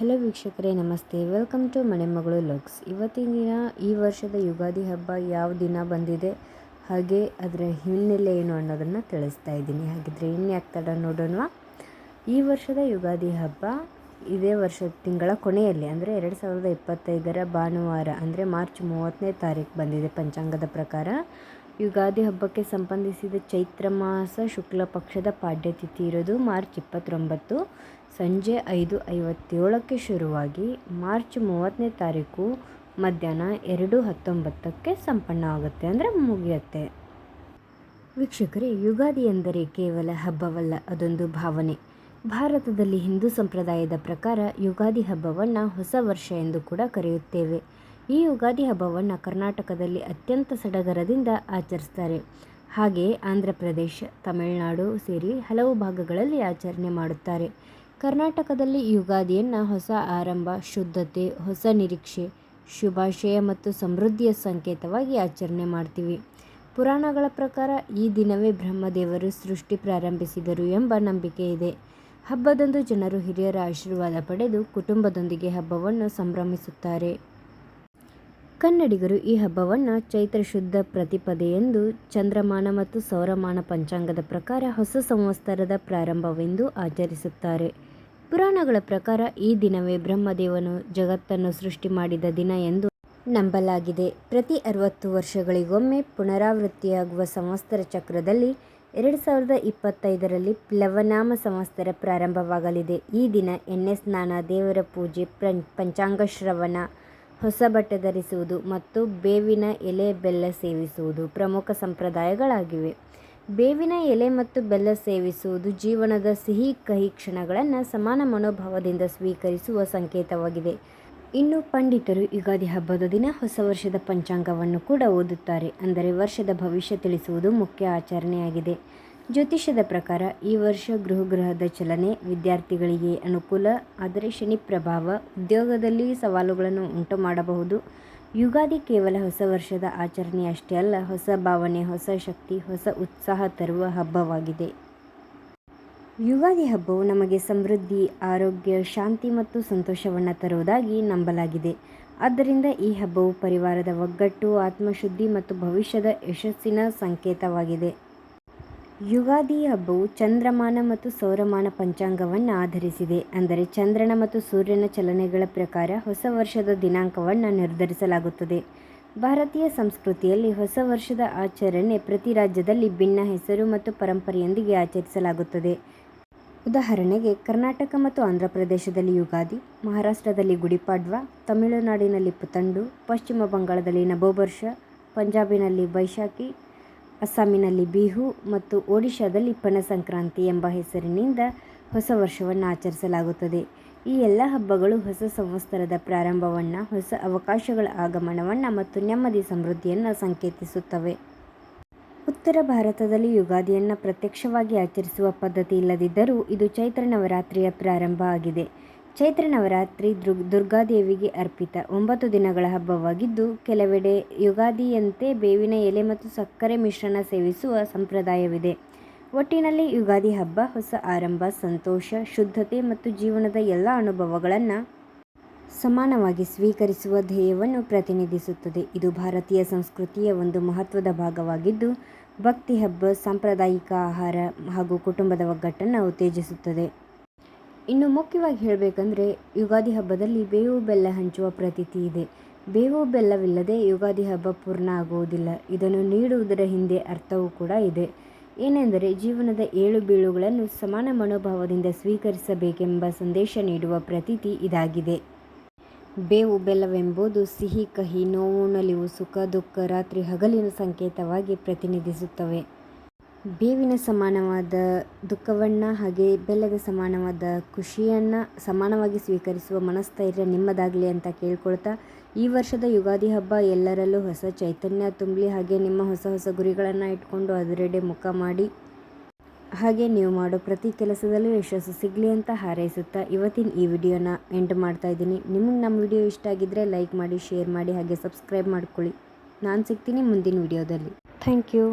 Hello ವೀಕ್ಷಕರೇ, ನಮಸ್ತೆ. Welcome to Manemagalu ಲಕ್ಸ್. ಇವತ್ತಿನ ದಿನ, ಈ ವರ್ಷದ ಯುಗಾದಿ ಹಬ್ಬ ಯಾವ ದಿನ ಬಂದಿದೆ, ಹಾಗೆ ಅದರ ಹಿನ್ನೆಲೆ ಏನು ಅನ್ನೋದನ್ನು ತಿಳಿಸ್ತಾ ಇದ್ದೀನಿ. ಹಾಗಿದ್ರೆ ಇನ್ಯಾಕೆ ತಡ ನೋಡೋಣ ಈ ವರ್ಷದ ಯುಗಾದಿ ಹಬ್ಬ ಇದೇ ವರ್ಷದ ತಿಂಗಳ ಕೊನೆಯಲ್ಲಿ, ಅಂದರೆ ಎರಡು ಸಾವಿರದ ಇಪ್ಪತ್ತೈದರ ಭಾನುವಾರ, ಅಂದರೆ ಮಾರ್ಚ್ ಮೂವತ್ತನೇ ತಾರೀಕು ಬಂದಿದೆ ಪಂಚಾಂಗದ ಪ್ರಕಾರ. ಯುಗಾದಿ ಹಬ್ಬಕ್ಕೆ ಸಂಬಂಧಿಸಿದ ಚೈತ್ರ ಮಾಸ ಶುಕ್ಲ ಪಕ್ಷದ ಪಾಡ್ಯತಿಥಿ ಇರೋದು ಮಾರ್ಚ್ ಇಪ್ಪತ್ತೊಂಬತ್ತು. ಸಂಜೆ ಐದು ಐವತ್ತೇಳಕ್ಕೆ ಶುರುವಾಗಿ ಮಾರ್ಚ್ ಮೂವತ್ತನೇ ತಾರೀಕು ಮಧ್ಯಾಹ್ನ ಎರಡು ಹತ್ತೊಂಬತ್ತಕ್ಕೆ ಸಂಪನ್ನ ಆಗುತ್ತೆ ಅಂದರೆ ಮುಗಿಯುತ್ತೆ. ವೀಕ್ಷಕರೇ, ಯುಗಾದಿ ಎಂದರೆ ಕೇವಲ ಹಬ್ಬವಲ್ಲ, ಅದೊಂದು ಭಾವನೆ. ಭಾರತದಲ್ಲಿ ಹಿಂದೂ ಸಂಪ್ರದಾಯದ ಪ್ರಕಾರ ಯುಗಾದಿ ಹಬ್ಬವನ್ನು ಹೊಸ ವರ್ಷ ಎಂದು ಕೂಡ ಕರೆಯುತ್ತೇವೆ. ಈ ಯುಗಾದಿ ಹಬ್ಬವನ್ನು ಕರ್ನಾಟಕದಲ್ಲಿ ಅತ್ಯಂತ ಸಡಗರದಿಂದ ಆಚರಿಸ್ತಾರೆ. ಹಾಗೆಯೇ ಆಂಧ್ರ ಪ್ರದೇಶ, ತಮಿಳುನಾಡು ಸೇರಿ ಹಲವು ಭಾಗಗಳಲ್ಲಿ ಆಚರಣೆ ಮಾಡುತ್ತಾರೆ. ಕರ್ನಾಟಕದಲ್ಲಿ ಯುಗಾದಿಯನ್ನು ಹೊಸ ಆರಂಭ, ಶುದ್ಧತೆ, ಹೊಸ ನಿರೀಕ್ಷೆ, ಶುಭಾಶಯ ಮತ್ತು ಸಮೃದ್ಧಿಯ ಸಂಕೇತವಾಗಿ ಆಚರಣೆ ಮಾಡ್ತೀವಿ. ಪುರಾಣಗಳ ಪ್ರಕಾರ ಈ ದಿನವೇ ಬ್ರಹ್ಮದೇವರು ಸೃಷ್ಟಿ ಪ್ರಾರಂಭಿಸಿದರು ಎಂಬ ನಂಬಿಕೆ ಇದೆ. ಹಬ್ಬದಂದು ಜನರು ಹಿರಿಯರ ಆಶೀರ್ವಾದ ಪಡೆದು ಕುಟುಂಬದೊಂದಿಗೆ ಹಬ್ಬವನ್ನು ಸಂಭ್ರಮಿಸುತ್ತಾರೆ. ಕನ್ನಡಿಗರು ಈ ಹಬ್ಬವನ್ನು ಚೈತ್ರ ಶುದ್ಧ ಪ್ರತಿಪದೆಯೆಂದು ಚಂದ್ರಮಾನ ಮತ್ತು ಸೌರಮಾನ ಪಂಚಾಂಗದ ಪ್ರಕಾರ ಹೊಸ ಸಂವತ್ಸರದ ಪ್ರಾರಂಭವೆಂದು ಆಚರಿಸುತ್ತಾರೆ. ಪುರಾಣಗಳ ಪ್ರಕಾರ ಈ ದಿನವೇ ಬ್ರಹ್ಮದೇವನು ಜಗತ್ತನ್ನು ಸೃಷ್ಟಿ ಮಾಡಿದ ದಿನ ಎಂದು ನಂಬಲಾಗಿದೆ. ಪ್ರತಿ ಅರವತ್ತು ವರ್ಷಗಳಿಗೊಮ್ಮೆ ಪುನರಾವೃತ್ತಿಯಾಗುವ ಸಂವತ್ಸರ ಚಕ್ರದಲ್ಲಿ ಎರಡು ಸಾವಿರದ ಇಪ್ಪತ್ತೈದರಲ್ಲಿ ಪ್ಲವನಾಮ ಸಂವತ್ಸರ ಪ್ರಾರಂಭವಾಗಲಿದೆ. ಈ ದಿನ ಎಣ್ಣೆ ಸ್ನಾನ, ದೇವರ ಪೂಜೆ ಪಂಚಾಂಗ ಶ್ರವಣ ಹೊಸ ಬಟ್ಟೆ ಧರಿಸುವುದು ಮತ್ತು ಬೇವಿನ ಎಲೆ ಬೆಲ್ಲ ಸೇವಿಸುವುದು ಪ್ರಮುಖ ಸಂಪ್ರದಾಯಗಳಾಗಿವೆ. ಬೇವಿನ ಎಲೆ ಮತ್ತು ಬೆಲ್ಲ ಸೇವಿಸುವುದು ಜೀವನದ ಸಿಹಿ ಕಹಿ ಕ್ಷಣಗಳನ್ನು ಸಮಾನ ಮನೋಭಾವದಿಂದ ಸ್ವೀಕರಿಸುವ ಸಂಕೇತವಾಗಿದೆ. ಇನ್ನು ಪಂಡಿತರು ಯುಗಾದಿ ಹಬ್ಬದ ದಿನ ಹೊಸ ವರ್ಷದ ಪಂಚಾಂಗವನ್ನು ಕೂಡ ಓದುತ್ತಾರೆ. ಅಂದರೆ ವರ್ಷದ ಭವಿಷ್ಯ ತಿಳಿಸುವುದು ಮುಖ್ಯ ಆಚರಣೆಯಾಗಿದೆ. ಜ್ಯೋತಿಷ್ಯದ ಪ್ರಕಾರ ಈ ವರ್ಷ ಗೃಹಗ್ರಹದ ಚಲನೆ ವಿದ್ಯಾರ್ಥಿಗಳಿಗೆ ಅನುಕೂಲ. ಆದರೆ ಶನಿ ಪ್ರಭಾವ ಉದ್ಯೋಗದಲ್ಲಿ ಸವಾಲುಗಳನ್ನು ಉಂಟು ಮಾಡಬಹುದು ಯುಗಾದಿ ಕೇವಲ ಹೊಸ ವರ್ಷದ ಆಚರಣೆ ಅಷ್ಟೇ ಅಲ್ಲ, ಹೊಸ ಭಾವನೆ, ಹೊಸ ಶಕ್ತಿ, ಹೊಸ ಉತ್ಸಾಹ ತರುವ ಹಬ್ಬವಾಗಿದೆ. ಯುಗಾದಿ ಹಬ್ಬವು ನಮಗೆ ಸಮೃದ್ಧಿ, ಆರೋಗ್ಯ, ಶಾಂತಿ ಮತ್ತು ಸಂತೋಷವನ್ನು ತರುವುದಾಗಿ ನಂಬಲಾಗಿದೆ. ಆದ್ದರಿಂದ ಈ ಹಬ್ಬವು ಪರಿವಾರದ ಒಗ್ಗಟ್ಟು, ಆತ್ಮಶುದ್ಧಿ ಮತ್ತು ಭವಿಷ್ಯದ ಯಶಸ್ಸಿನ ಸಂಕೇತವಾಗಿದೆ. ಯುಗಾದಿ ಹಬ್ಬವು ಚಂದ್ರಮಾನ ಮತ್ತು ಸೌರಮಾನ ಪಂಚಾಂಗವನ್ನು ಆಧರಿಸಿದೆ. ಅಂದರೆ ಚಂದ್ರನ ಮತ್ತು ಸೂರ್ಯನ ಚಲನೆಗಳ ಪ್ರಕಾರ ಹೊಸ ವರ್ಷದ ದಿನಾಂಕವನ್ನು ನಿರ್ಧರಿಸಲಾಗುತ್ತದೆ. ಭಾರತೀಯ ಸಂಸ್ಕೃತಿಯಲ್ಲಿ ಹೊಸ ವರ್ಷದ ಆಚರಣೆ ಪ್ರತಿ ರಾಜ್ಯದಲ್ಲಿ ಭಿನ್ನ ಹೆಸರು ಮತ್ತು ಪರಂಪರೆಯೊಂದಿಗೆ ಆಚರಿಸಲಾಗುತ್ತದೆ. ಉದಾಹರಣೆಗೆ ಕರ್ನಾಟಕ ಮತ್ತು ಆಂಧ್ರ ಪ್ರದೇಶದಲ್ಲಿ ಯುಗಾದಿ, ಮಹಾರಾಷ್ಟ್ರದಲ್ಲಿ ಗುಡಿಪಾಡ್ವ, ತಮಿಳುನಾಡಿನಲ್ಲಿ ಪುತಂಡು, ಪಶ್ಚಿಮ ಬಂಗಾಳದಲ್ಲಿ ನವೋಬರ್ಷ, ಪಂಜಾಬಿನಲ್ಲಿ ಬೈಶಾಖಿ ಅಸ್ಸಾಮಿನಲ್ಲಿ ಬಿಹು ಮತ್ತು ಒಡಿಶಾದಲ್ಲಿ ಪಣ ಸಂಕ್ರಾಂತಿ ಎಂಬ ಹೆಸರಿನಿಂದ ಹೊಸ ವರ್ಷವನ್ನು ಆಚರಿಸಲಾಗುತ್ತದೆ. ಈ ಎಲ್ಲ ಹಬ್ಬಗಳು ಹೊಸ ಸಂವತ್ಸರದ ಪ್ರಾರಂಭವನ್ನು, ಹೊಸ ಅವಕಾಶಗಳ ಆಗಮನವನ್ನು ಮತ್ತು ನೆಮ್ಮದಿ ಸಮೃದ್ಧಿಯನ್ನು ಸಂಕೇತಿಸುತ್ತವೆ. ಉತ್ತರ ಭಾರತದಲ್ಲಿ ಯುಗಾದಿಯನ್ನು ಪ್ರತ್ಯಕ್ಷವಾಗಿ ಆಚರಿಸುವ ಪದ್ಧತಿ ಇಲ್ಲದಿದ್ದರೂ ಇದು ಚೈತ್ರ ನವರಾತ್ರಿಯ ಪ್ರಾರಂಭ ಆಗಿದೆ. ಚೈತ್ರ ನವರಾತ್ರಿ ದುರ್ಗಾದೇವಿಗೆ ಅರ್ಪಿತ. ಒಂಬತ್ತು ದಿನಗಳ ಹಬ್ಬವಾಗಿದ್ದು, ಕೆಲವೆಡೆ ಯುಗಾದಿಯಂತೆ ಬೇವಿನ ಎಲೆ ಮತ್ತು ಸಕ್ಕರೆ ಮಿಶ್ರಣ ಸೇವಿಸುವ ಸಂಪ್ರದಾಯವಿದೆ. ಒಟ್ಟಿನಲ್ಲಿ ಯುಗಾದಿ ಹಬ್ಬ, ಹೊಸ ಆರಂಭ, ಸಂತೋಷ, ಶುದ್ಧತೆ ಮತ್ತು ಜೀವನದ ಎಲ್ಲ ಅನುಭವಗಳನ್ನು ಸಮಾನವಾಗಿ ಸ್ವೀಕರಿಸುವ ಧ್ಯೇಯವನ್ನು ಪ್ರತಿನಿಧಿಸುತ್ತದೆ. ಇದು ಭಾರತೀಯ ಸಂಸ್ಕೃತಿಯ ಒಂದು ಮಹತ್ವದ ಭಾಗವಾಗಿದ್ದು, ಭಕ್ತಿ ಹಬ್ಬ, ಸಾಂಪ್ರದಾಯಿಕ ಆಹಾರ ಹಾಗೂ ಕುಟುಂಬದ ಒಗ್ಗಟ್ಟನ್ನು ಉತ್ತೇಜಿಸುತ್ತದೆ. ಇನ್ನು ಮುಖ್ಯವಾಗಿ ಹೇಳಬೇಕಂದ್ರೆ ಯುಗಾದಿ ಹಬ್ಬದಲ್ಲಿ ಬೇವು ಬೆಲ್ಲ ಹಂಚುವ ಪ್ರತೀತಿ ಇದೆ. ಬೇವು ಬೆಲ್ಲವಿಲ್ಲದೆ ಯುಗಾದಿ ಹಬ್ಬ ಪೂರ್ಣ ಆಗುವುದಿಲ್ಲ. ಇದನ್ನು ನೀಡುವುದರ ಹಿಂದೆ ಅರ್ಥವೂ ಕೂಡ ಇದೆ. ಏನೆಂದರೆ ಜೀವನದ ಏಳು ಬೀಳುಗಳನ್ನು ಸಮಾನ ಮನೋಭಾವದಿಂದ ಸ್ವೀಕರಿಸಬೇಕೆಂಬ ಸಂದೇಶ ನೀಡುವ ಪ್ರತೀತಿ ಇದಾಗಿದೆ. ಬೇವು ಬೆಲ್ಲವೆಂಬುದು ಸಿಹಿ, ಕಹಿ, ನೋವು, ನಲಿವು, ಸುಖ, ದುಃಖ, ರಾತ್ರಿ ಹಗಲಿನ ಸಂಕೇತವಾಗಿ ಪ್ರತಿನಿಧಿಸುತ್ತವೆ. ಬೇವಿನ ಸಮಾನವಾದ ದುಃಖವನ್ನು ಹಾಗೆ ಬೆಲ್ಲದ ಸಮಾನವಾದ ಖುಷಿಯನ್ನು ಸಮಾನವಾಗಿ ಸ್ವೀಕರಿಸುವ ಮನಸ್ಥೈರ್ಯ ನಿಮ್ಮದಾಗಲಿ ಅಂತ ಕೇಳ್ಕೊಳ್ತಾ ಈ ವರ್ಷದ ಯುಗಾದಿ ಹಬ್ಬ ಎಲ್ಲರಲ್ಲೂ ಹೊಸ ಚೈತನ್ಯ ತುಂಬಲಿ ಹಾಗೆ ನಿಮ್ಮ ಹೊಸ ಹೊಸ ಗುರಿಗಳನ್ನು ಇಟ್ಕೊಂಡು ಅದರೆಡೆ ಮುಖ ಮಾಡಿ. ಹಾಗೆ ನೀವು ಮಾಡೋ ಪ್ರತಿ ಕೆಲಸದಲ್ಲೂ ಯಶಸ್ಸು ಸಿಗಲಿ ಅಂತ ಹಾರೈಸುತ್ತಾ ಇವತ್ತಿನ ಈ ವಿಡಿಯೋನ ಎಂಡ್ ಮಾಡ್ತಾ ಇದ್ದೀನಿ. ನಿಮಗೆ ನಮ್ಮ ವಿಡಿಯೋ ಇಷ್ಟ ಆಗಿದ್ದರೆ ಲೈಕ್ ಮಾಡಿ, ಶೇರ್ ಮಾಡಿ ಹಾಗೆ ಸಬ್ಸ್ಕ್ರೈಬ್ ಮಾಡ್ಕೊಳ್ಳಿ. ನಾನು ಸಿಗ್ತೀನಿ ಮುಂದಿನ ವಿಡಿಯೋದಲ್ಲಿ. Thank you.